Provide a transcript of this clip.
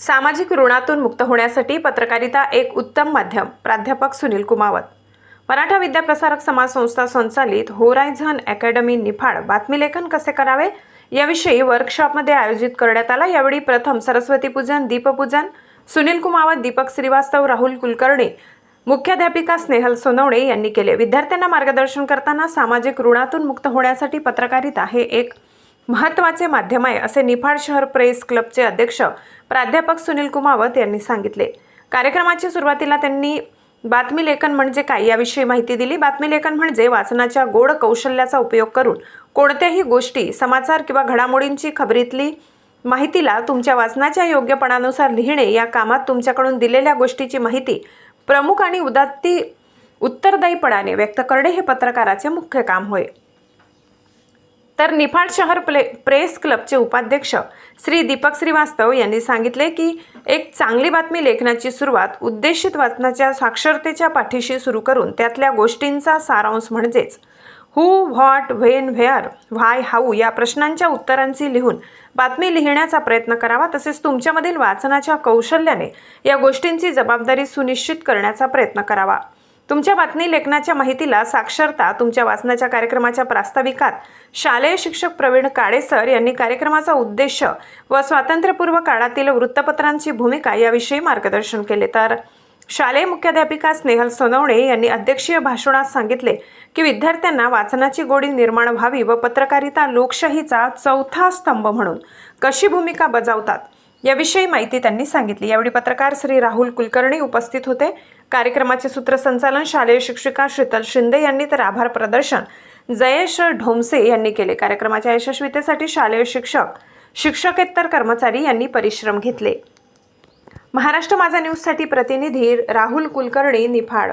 सामाजिक ऋणातून मुक्त होण्यासाठी पत्रकारिता एक उत्तम माध्यम प्राध्यापक सुनील कुमावत. मराठा विद्याप्रसारक समाज संस्था संचालित होरायझन अकॅडमी निफाड बातमीलेखन कसे करावे? याविषयी वर्कशॉपमध्ये आयोजित करण्यात आला. यावेळी प्रथम सरस्वती पूजन दीपपूजन सुनील कुमावत दीपक श्रीवास्तव राहुल कुलकर्णी मुख्याध्यापिका स्नेहल सोनवणे यांनी केले. विद्यार्थ्यांना मार्गदर्शन करताना सामाजिक ऋणातून मुक्त होण्यासाठी पत्रकारिता हे एक महत्त्वाचे माध्यम आहे असे निफाड शहर प्रेस क्लबचे अध्यक्ष प्राध्यापक सुनील कुमावत यांनी सांगितले. कार्यक्रमाच्या सुरुवातीला त्यांनी बातमी लेखन म्हणजे काय याविषयी माहिती दिली. बातमी लेखन म्हणजे वाचनाच्या गोड कौशल्याचा उपयोग करून कोणत्याही गोष्टी समाचार किंवा घडामोडींची खबरीतली माहितीला तुमच्या वाचनाच्या योग्यपणानुसार लिहिणे या कामात तुमच्याकडून दिलेल्या गोष्टीची माहिती प्रमुख आणि उदात्ती उत्तरदायीपणाने व्यक्त करणे हे पत्रकाराचे मुख्य काम होय. तर निफाड शहर प्ले प्रेस क्लबचे उपाध्यक्ष श्री दीपक श्रीवास्तव यांनी सांगितले की एक चांगली बातमी लेखनाची सुरुवात उद्देशित वाचनाच्या साक्षरतेच्या पाठीशी सुरू करून त्यातल्या गोष्टींचा सारांश म्हणजेच who what when where why how या प्रश्नांच्या उत्तरांची लिहून बातमी लिहिण्याचा प्रयत्न करावा तसेच तुमच्यामधील वाचनाच्या कौशल्याने या गोष्टींची जबाबदारी सुनिश्चित करण्याचा प्रयत्न करावा. तुमच्या बातमी लेखनाच्या माहितीला साक्षरता तुमच्या वाचनाच्या कार्यक्रमाच्या प्रास्ताविकात शालेय शिक्षक प्रवीण काळेसर यांनी कार्यक्रमाचा उद्देश व स्वातंत्र्यपूर्व काळातील वृत्तपत्रांची भूमिका याविषयी मार्गदर्शन केले. तर शालेय मुख्याध्यापिका स्नेहल सोनवणे यांनी अध्यक्षीय भाषणात सांगितले की विद्यार्थ्यांना वाचनाची गोडी निर्माण व्हावी व पत्रकारिता लोकशाहीचा चौथा स्तंभ म्हणून कशी भूमिका बजावतात? याविषयी माहिती त्यांनी सांगितली. यावेळी पत्रकार श्री राहुल कुलकर्णी उपस्थित होते. कार्यक्रमाचे सूत्रसंचालन शालेय शिक्षिका शीतल शिंदे यांनी तर आभार प्रदर्शन जयेश ढोमसे यांनी केले. कार्यक्रमाच्या यशस्वीतेसाठी शालेय शिक्षक शिक्षकेतर कर्मचारी यांनी परिश्रम घेतले. महाराष्ट्र माझा न्यूजसाठी प्रतिनिधी राहुल कुलकर्णी निफाड